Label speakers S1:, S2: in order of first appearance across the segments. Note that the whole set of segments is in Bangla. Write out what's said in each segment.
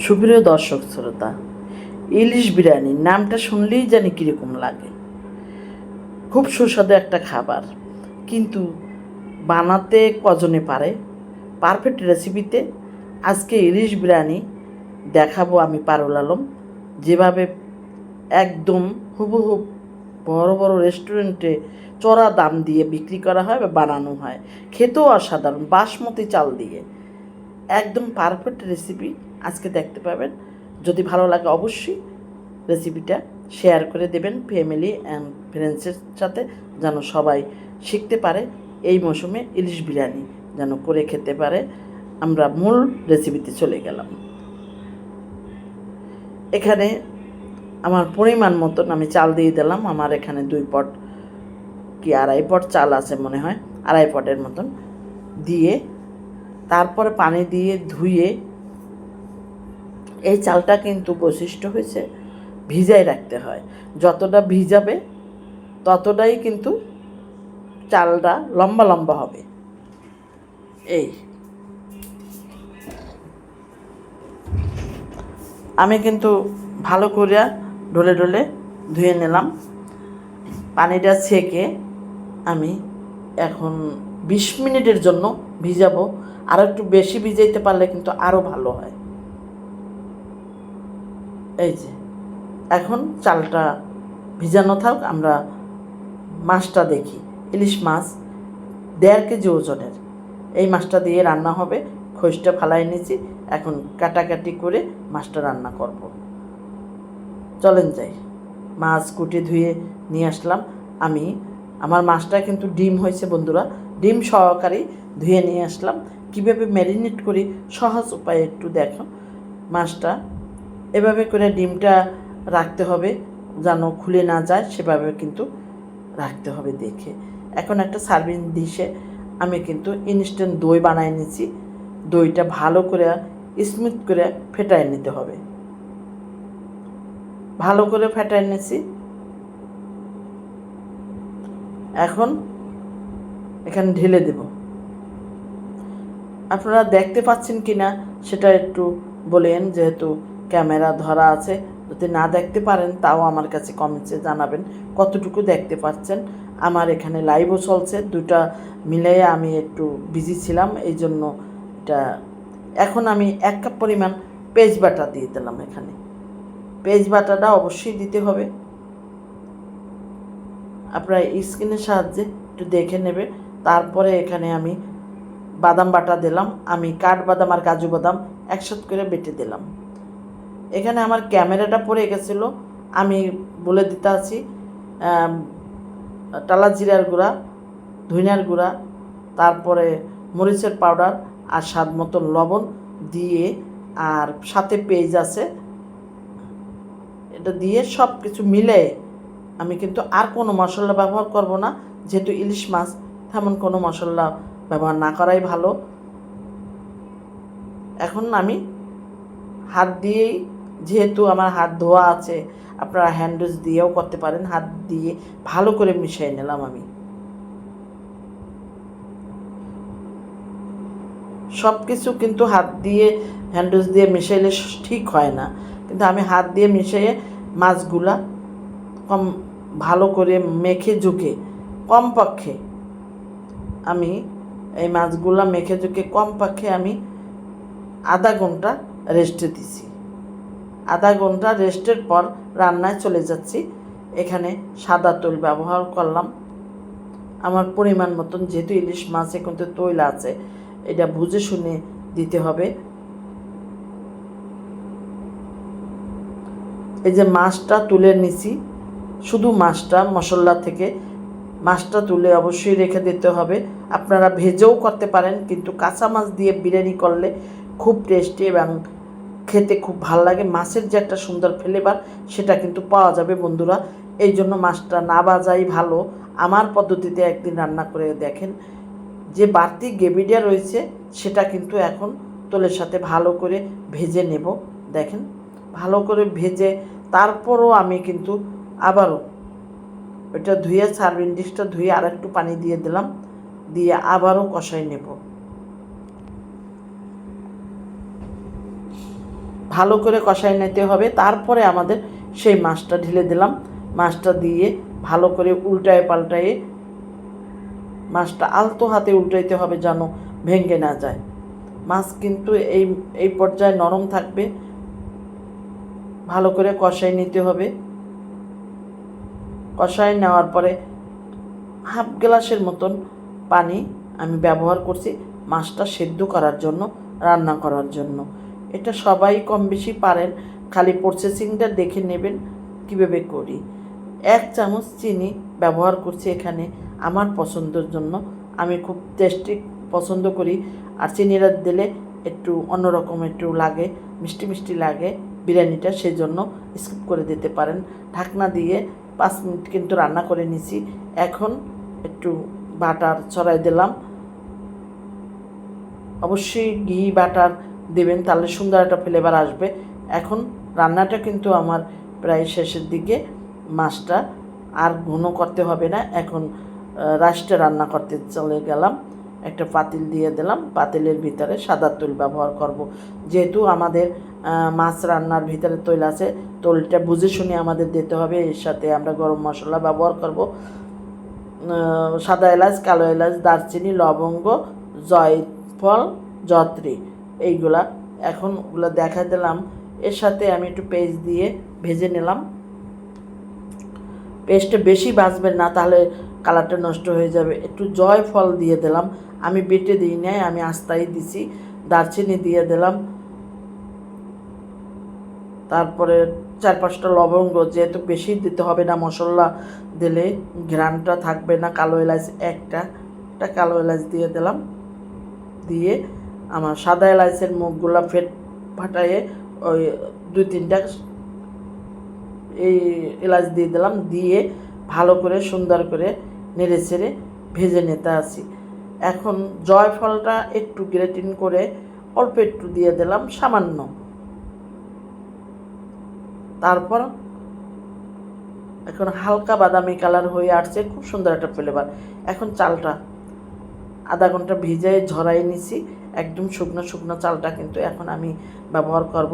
S1: সুপ্রিয় দর্শক শ্রোতা, ইলিশ বিরিয়ানি নামটা শুনলেই জানি কীরকম লাগে। খুব সুস্বাদু একটা খাবার, কিন্তু বানাতে কজনে পারে? পারফেক্ট রেসিপিতে আজকে ইলিশ বিরিয়ানি দেখাবো আমি পারুল আলম। যেভাবে একদম হুবহু বড় বড় রেস্টুরেন্টে চড়া দাম দিয়ে বিক্রি করা হয় বা বানানো হয়। খেতেও অসাধারণ, বাসমতি চাল দিয়ে। একদম পারফেক্ট রেসিপি আজকে দেখতে পাবেন। যদি ভালো লাগে অবশ্যই রেসিপিটা শেয়ার করে দেবেন ফ্যামিলি অ্যান্ড ফ্রেন্ডসের সাথে, যেন সবাই শিখতে পারে এই মৌসুমে ইলিশ বিরিয়ানি যেন করে খেতে পারে। আমরা মূল রেসিপিতে চলে গেলাম। এখানে আমার পরিমাণ মতন আমি চাল দিয়ে দিলাম। আমার এখানে দুই পট কি আড়াই পট চাল আছে মনে হয়, আড়াই পটের মতন। দিয়ে তারপরে পানি দিয়ে ধুয়ে এই চালটা কিন্তু বৈশিষ্ট্য হয়েছে ভিজাই রাখতে হয়। যতটা ভিজাবে ততটাই কিন্তু চালটা লম্বা লম্বা হবে। এই। আমি কিন্তু ভালো করে ঢলে ঢলে ধুয়ে নিলাম। পানিটা ছেঁকে আমি এখন বিশ মিনিটের জন্য ভিজাবো। আর একটু বেশি ভিজাইতে পারলে কিন্তু আরও ভালো হয়। এই যে, এখন চালটা ভিজানো থাক, আমরা মাছটা দেখি। ইলিশ মাছ দেড় কেজি ওজনের। এই মাছটা দিয়ে রান্না হবে। খোসটা ফালাই নিয়েছি। এখন কাটাকাটি করে মাছটা রান্না করব। চলেন যাই। মাছ কুটে ধুয়ে নিয়ে আসলাম। আমি, আমার মাছটা কিন্তু ডিম হয়েছে বন্ধুরা। ডিম সহকারে ধুয়ে নিয়ে আসলাম। কীভাবে ম্যারিনেট করি, সহজ উপায়ে একটু দেখো। মাছটা এভাবে করে ডিমটা রাখতে হবে, যেন খুলে না যায়, সেভাবে কিন্তু রাখতে হবে দেখে। এখন একটা সার্ভিং ডিশে আমি কিন্তু ইনস্ট্যান্ট দই বানাই নিয়েছি। দইটা ভালো করে স্মুথ করে ফেটাই নিতে হবে। ভালো করে ফেটাই নিয়েছি। এখন এখানে ঢেলে দেব। আপনারা দেখতে পাচ্ছেন কি না সেটা একটু বলেন, যেহেতু ক্যামেরা ধরা আছে। যদি না দেখতে পারেন, তাও আমার কাছে কমেন্টসে জানাবেন কতটুকু দেখতে পাচ্ছেন। আমার এখানে লাইভও চলছে, দুটা মিলে আমি একটু বিজি ছিলাম এই জন্য এটা এখন আমি এক কাপ পরিমাণ পেজ বাটা দিয়ে দিলাম এখানে। পেজ বাটাটা অবশ্যই দিতে হবে। আপনারা স্ক্রিনের সাহায্যে একটু দেখে নেবে। তারপরে এখানে আমি বাদাম বাটা দিলাম। আমি কাঠ বাদাম আর কাজু বাদাম একসাথে করে বেটে দিলাম। এখানে আমার ক্যামেরাটা পড়ে গেছিল, আমি বলে দিতে আছি টালা জিরার গুঁড়া, ধনিয়ার গুঁড়া, তারপরে মরিচের পাউডার আর স্বাদ মতো লবণ দিয়ে আর সাথে পেঁয়াজ আছে, এটা দিয়ে সব কিছু মিলে আমি কিন্তু আর কোনো মশলা ব্যবহার করব না, যেহেতু ইলিশ মাছ, তেমন কোনো মশলা ব্যবহার না করাই ভালো। এখন আমি হাত দিয়েই যেহেতু আমার হাত ধোয়া আছে, আপনারা হ্যান্ডওয়াশ দিয়েও করতে পারেন। হাত দিয়ে ভালো করে মিশিয়ে নিলাম আমি। সব কিছু কিন্তু হাত দিয়ে হ্যান্ডওয়াশ দিয়ে মিশাইলে ঠিক হয় না। কিন্তু আমি হাত দিয়ে মিশিয়ে মাছগুলা কম ভালো করে মেখে ঝুঁকে, কমপক্ষে আমি এই মাছগুলা মেখে ঝুঁকে কমপক্ষে আমি আধা ঘণ্টা রেস্টে দিছি। আধা ঘণ্টা রেস্টের পর রান্নায় চলে যাচ্ছি। এখানে সাদা তৈল ব্যবহার করলাম। আমার পরিমাণ মতন যেহেতু ইলিশ মাছে কিন্তু তৈল আছে, এটা বুঝে শুনে দিতে হবে। এই যে মাছটা তুলে নিছি, শুধু মাছটা, মশলা থেকে মাছটা তুলে অবশ্যই রেখে দিতে হবে। আপনারা ভেজেও করতে পারেন, কিন্তু কাঁচা মাছ দিয়ে বিরিয়ানি করলে খুব টেস্টি এবং খেতে খুব ভালো লাগে। মাছের যে একটা সুন্দর ফ্লেভার সেটা কিন্তু পাওয়া যাবে বন্ধুরা। এই জন্য মাছটা না বাজাই ভালো। আমার পদ্ধতিতে একদিন রান্না করে দেখেন। যে বাড়তি গ্রেভিটা রয়েছে, সেটা কিন্তু এখন তোলের সাথে ভালো করে ভেজে নেব। দেখেন, ভালো করে ভেজে তারপরও আমি কিন্তু আবারও ওইটা ধুয়ে সার্ভিং ডিশটা ধুয়ে আর একটু পানি দিয়ে দিলাম। দিয়ে আবারও কষাই নেব। ভালো করে কষাই নিতে হবে। তারপরে আমাদের সেই মাছটা ঢেলে দিলাম। মাছটা দিয়ে ভালো করে উল্টায় পাল্টায়ে মাছটা আলতো হাতে উল্টাইতে হবে যেন ভেঙে না যায়। মাছ কিন্তু এই এই পর্যায়ে নরম থাকবে। ভালো করে কষাই নিতে হবে। কষাই নেওয়ার পরে হাফ গ্লাসের মতন পানি আমি ব্যবহার করছি মাছটা সেদ্ধ করার জন্য, রান্না করার জন্য। এটা সবাই কম বেশি পারেন। খালি প্রসেসিংটা দেখে নেবেন কীভাবে করি। এক চামচ চিনি ব্যবহার করছি এখানে আমার পছন্দের জন্য। আমি খুব টেস্টি পছন্দ করি। আর চিনিটা দিলে একটু অন্যরকম একটু লাগে, মিষ্টি মিষ্টি লাগে বিরিয়ানিটা, সেজন্য স্কিপ করে দিতে পারেন। ঢাকনা দিয়ে পাঁচ মিনিট কিন্তু রান্না করে নিছি। এখন একটু বাটার ছড়াই দিলাম। অবশ্যই ঘি, বাটার দেবেন, তাহলে সুন্দর একটা ফ্লেভার আসবে। এখন রান্নাটা কিন্তু আমার প্রায় শেষের দিকে, মাছটা আর ঘন করতে হবে না। এখন রাইসটা রান্না করতে চলে গেলাম। একটা পাতিল দিয়ে দিলাম। পাতিলের ভিতরে সাদা তৈল ব্যবহার করব। যেহেতু আমাদের মাছ রান্নার ভিতরে তৈল আছে, তৈলটা বুঝে শুনে আমাদের দিতে হবে। এর সাথে আমরা গরম মশলা ব্যবহার করব। সাদা এলাচ, কালো এলাচ, দারচিনি, লবঙ্গ, জয়ফল জত্রি এইগুলা। এখন ওগুলো দেখা দিলাম। এর সাথে আমি একটু পেস্ট দিয়ে ভেজে নিলাম। পেস্টটা বেশি ভাজবেন না, তাহলে কালারটা নষ্ট হয়ে যাবে। একটু জয় ফল দিয়ে দিলাম। আমি বেটে দিই নাই, আমি আস্তাই দিছি। দারচিনি দিয়ে দিলাম। তারপরে চার পাঁচটা লবঙ্গ, যেহেতু বেশি দিতে হবে না মশলা দিলে ঘ্রানটা থাকবে না। কালো এলাচ একটা একটা কালো এলাচ দিয়ে দিলাম। দিয়ে আমার সাদা এলাচের মুখগুলা ফেট ফাটাইয়ে ওই দুই তিনটা এই এলাচ দিয়ে দিলাম, দিয়ে ভালো করে সুন্দর করে নেড়ে ছেড়ে ভেজে নিতে আসি এখন জয়ফলটা একটু গ্রেটিন করে অল্প একটু দিয়ে দিলাম, সামান্য। তারপর এখন হালকা বাদামি কালার হয়ে আসছে, খুব সুন্দর একটা ফ্লেভার এখন চালটা আধা ঘণ্টা ভিজাই ঝরাই নিছি। একদম শুকনো শুকনো চালটা কিন্তু এখন আমি ব্যবহার করব।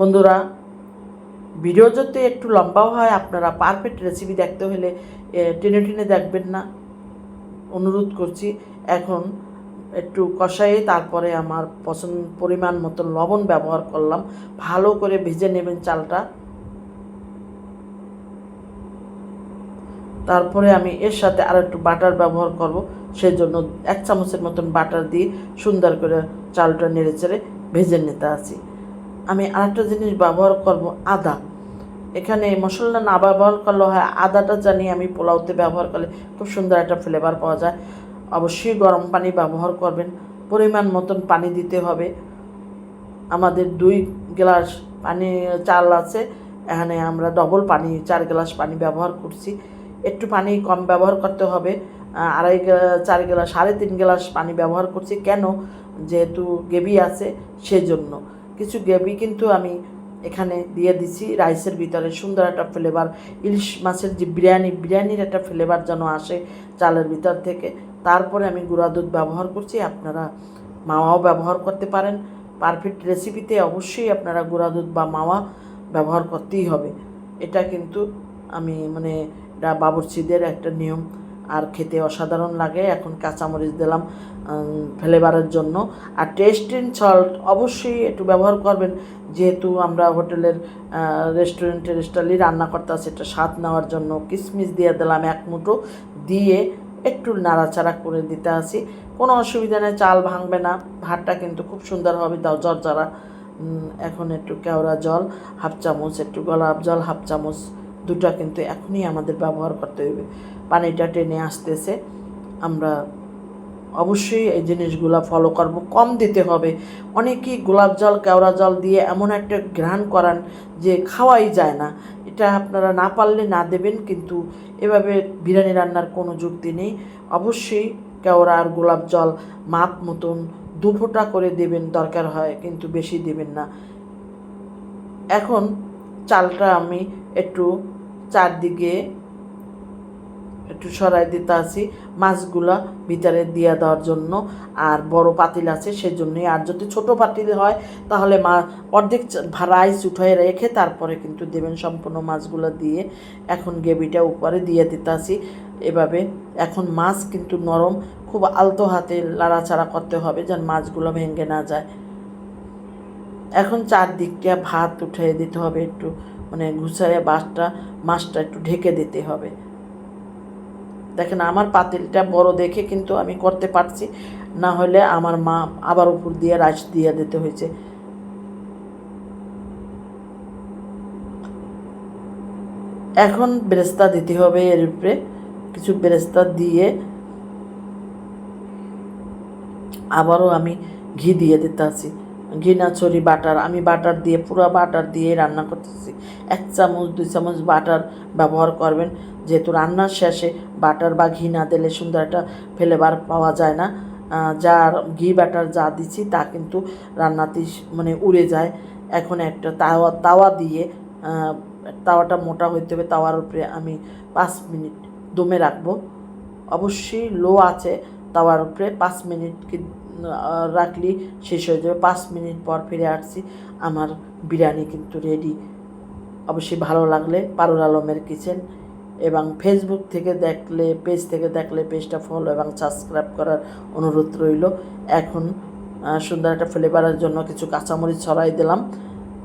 S1: বন্ধুরা, ভিডিও যদি একটু লম্বাও হয়, আপনারা পারফেক্ট রেসিপি দেখতে হলে টেনে টেনে দেখবেন না। অনুরোধ করছি, এখন একটু কষাই তারপরে আমার পছন্দ পরিমাণ মতো লবণ ব্যবহার করলাম। ভালো করে ভেজে নেবেন চালটা। তারপরে আমি এর সাথে আর একটু বাটার ব্যবহার করব। সেই জন্য এক চামচের মতন বাটার দিয়ে সুন্দর করে চালটা নেড়ে চেড়ে ভেজে নিতে আছি। আমি আরেকটা জিনিস ব্যবহার করব, আদা। এখানে মশলা না ব্যবহার করলে হয়, আদাটা জানি আমি পোলাওতে ব্যবহার করলে খুব সুন্দর একটা ফ্লেভার পাওয়া যায়। অবশ্যই গরম পানি ব্যবহার করবেন, পরিমাণ মতন পানি দিতে হবে। আমাদের দুই গ্লাস পানি চাল আছে, এখানে আমরা ডবল পানি, চার গ্লাস পানি ব্যবহার করছি। একটু পানি কম ব্যবহার করতে হবে। আড়াই চার গ্লাস সাড়ে তিন গ্লাস পানি ব্যবহার করছি। কেন? যেহেতু গেবি আছে, সেজন্য। কিছু গেবি কিন্তু আমি এখানে দিয়ে দিছি রাইসের ভিতরে। সুন্দর একটা ফ্লেভার ইলিশ মাছের যে বিরিয়ানি, বিরিয়ানির একটা ফ্লেভার যেন আসে চালের ভিতর থেকে। তারপরে আমি গুঁড়া দুধ ব্যবহার করছি। আপনারা মাওয়াও ব্যবহার করতে পারেন। পারফেক্ট রেসিপিতে অবশ্যই আপনারা গুঁড়া দুধ বা মাওয়া ব্যবহার করতেই হবে। এটা কিন্তু আমি মানে এটা বাবুর্চিদের একটা নিয়ম। আর খেতে অসাধারণ লাগে, এখন কাঁচামরিচ দিলাম ফ্লেভারের জন্য। আর টেস্ট ইন সল্ট অবশ্যই একটু ব্যবহার করবেন, যেহেতু আমরা হোটেলের রেস্টুরেন্টে রেস্টালি রান্না করতে আছে এটা স্বাদ নেওয়ার জন্য কিশমিশ দিয়ে দিলাম এক মুঠো, দিয়ে একটু নাড়াচাড়া করে দিতে আসি। কোনো অসুবিধা নেই, চাল ভাঙবে না, ভাতটা কিন্তু খুব সুন্দর হবে, দাও জর্জরা এখন একটু কেওড়া জল, হাফ চামচ, একটু গোলাপ জল, হাফ চামচ দুটা কিন্তু এখনই আমাদের ব্যবহার করতে হবে। পানিটা টেনে আসতেছে। আমরা অবশ্যই এই জিনিসগুলো ফলো করব। কম দিতে হবে। অনেকেই গোলাপ জল, কেওড়া জল দিয়ে এমন একটা ঘ্রাণ করান যে খাওয়াই যায় না। এটা আপনারা না পারলে না দেবেন, কিন্তু এভাবে বিরিয়ানি রান্নার কোনো যুক্তি নেই। অবশ্যই কেওড়া আর গোলাপ জল মাপ মতন দু ফোঁটা করে দেবেন দরকার হয়, কিন্তু বেশি দেবেন না। এখন চালটা আমি একটু চারদিকে একটু সরাই দিতে আসি মাছগুলা ভিতরে দিয়ে দেওয়ার জন্য। আর বড় পাতিল আছে, সেজন্যই। আর যদি ছোট পাতিল হয়, তাহলে মা অর্ধেক রাইস উঠায় রেখে তারপরে কিন্তু দেবেন সম্পূর্ণ মাছগুলো দিয়ে। এখন গ্রেভিটা উপরে দিয়ে দিতে আসি এভাবে এখন মাছ কিন্তু নরম, খুব আলতো হাতে লাড়াচাড়া করতে হবে যেন মাছগুলো ভেঙে না যায়। এখন চারদিকটা ভাত উঠিয়ে দিতে হবে একটু। মানে ঘুষাইয়ে বাসটা মাছটা একটু ঢেকে দিতে হবে। দেখেন, আমার পাতিলটা বড় দেখে কিন্তু আমি করতে পারছি। না হলে আমার মা আবার উপর দিয়ে রাইস দিয়ে দিতে হয়েছে। এখন বেরেস্তা দিতে হবে এর উপরে। কিছু বেরেস্তা দিয়ে আবারও আমি ঘি দিয়ে দিতে আছি। ঘি না ছড়ি, বাটার। আমি বাটার দিয়ে, পুরো বাটার দিয়ে রান্না করতেছি। এক চামচ, দুই চামচ বাটার ব্যবহার করবেন। যেহেতু রান্নার শেষে বাটার বা ঘি না দিলে সুন্দর একটা ফ্লেভার পাওয়া যায় না। যার ঘি, বাটার যা দিচ্ছি তা কিন্তু রান্নাতে মানে উড়ে যায়। এখন একটা তাওয়া তাওয়া দিয়ে তাওয়াটা মোটা হইতে হবে। তাওয়ার উপরে আমি পাঁচ মিনিট দমে রাখব। অবশ্যই লো আছে তাওয়ার উপরে পাঁচ মিনিট কি রাখলি শেষ হয়ে যাবে। পাঁচ মিনিট পর ফিরে আসছি। আমার বিরিয়ানি কিন্তু রেডি অবশ্যই ভালো লাগলে পারুল আলমের কিচেন এবং ফেসবুক থেকে দেখলে পেজ থেকে দেখলে পেজটা ফলো এবং সাবস্ক্রাইব করার অনুরোধ রইল। এখন সুন্দর একটা ফ্লেভারের জন্য কিছু কাঁচামরিচ ছড়াই দিলাম।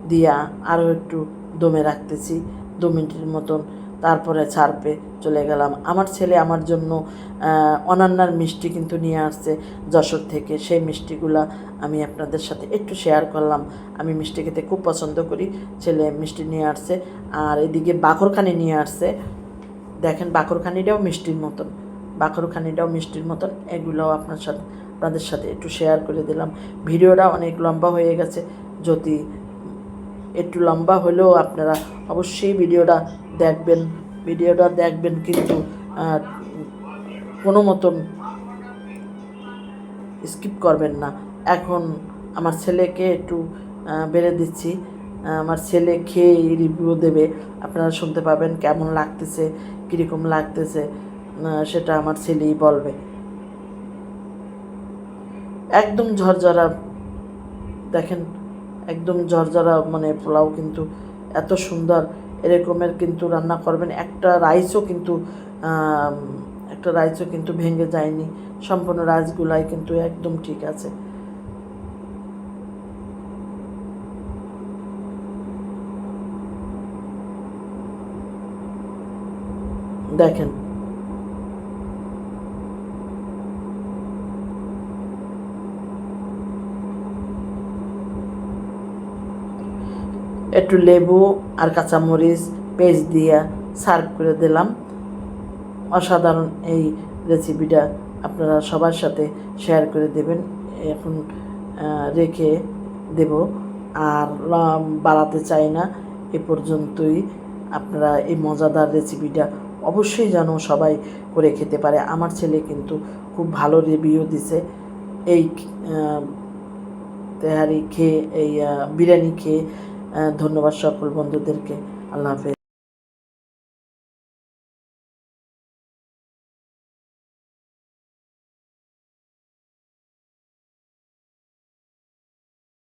S1: দিয়া আরও একটু দমে রাখতেছি। দু মিনিটের মতন তারপরে ছাড়পে চলে গেলাম। আমার ছেলে আমার জন্য অনান্যার মিষ্টি কিন্তু নিয়ে আসছে যশোর থেকে। সেই মিষ্টিগুলা আমি আপনাদের সাথে একটু শেয়ার করলাম। আমি মিষ্টি খেতে খুব পছন্দ করি। ছেলে মিষ্টি নিয়ে আসছে। আর এদিকে বাখরখানি নিয়ে আসছে। দেখেন বাখরখানিটাও মিষ্টির মতন। বাখরখানিটাও মিষ্টির মতন। এগুলোও আপনার সাথে, আপনাদের সাথে একটু শেয়ার করে দিলাম। ভিডিওটা অনেক লম্বা হয়ে গেছে। যদি একটু লম্বা হলেও আপনারা অবশ্যই ভিডিওটা দেখবেন। ভিডিওটা দেখবেন কিন্তু কোনো মতন স্কিপ করবেন না। এখন আমার ছেলেকে একটু বেড়ে দিচ্ছি। আমার ছেলে খেয়ে রিভিউ দেবে। আপনারা শুনতে পাবেন কেমন লাগতেছে, কীরকম লাগতেছে সেটা আমার ছেলেই বলবে। একদম ঝরঝরা, দেখেন একদম ঝরঝরা মানে পোলাও কিন্তু এত সুন্দর। এরকমের কিন্তু রান্না করবেন। একটা রাইসও কিন্তু একটা রাইসও কিন্তু ভেঙে যায়নি। সম্পূর্ণ রাইসগুলাই কিন্তু একদম ঠিক আছে। দেখেন একটু লেবু আর কাঁচামরিচ পেস্ট দিয়ে সার্ভ করে দিলাম। অসাধারণ এই রেসিপিটা আপনারা সবার সাথে শেয়ার করে দেবেন। এখন রেখে দেব। আর বাড়াতে চাই না, এ পর্যন্তই। আপনারা এই মজাদার রেসিপিটা অবশ্যই যেন সবাই করে খেতে পারে। আমার ছেলে কিন্তু খুব ভালো রিভিউ দিছে। এই তেহারি খেয়ে, এই বিরিয়ানি খেয়ে ধন্যবাদ সকল বন্ধুদেরকে। আল্লাহ হাফেজ।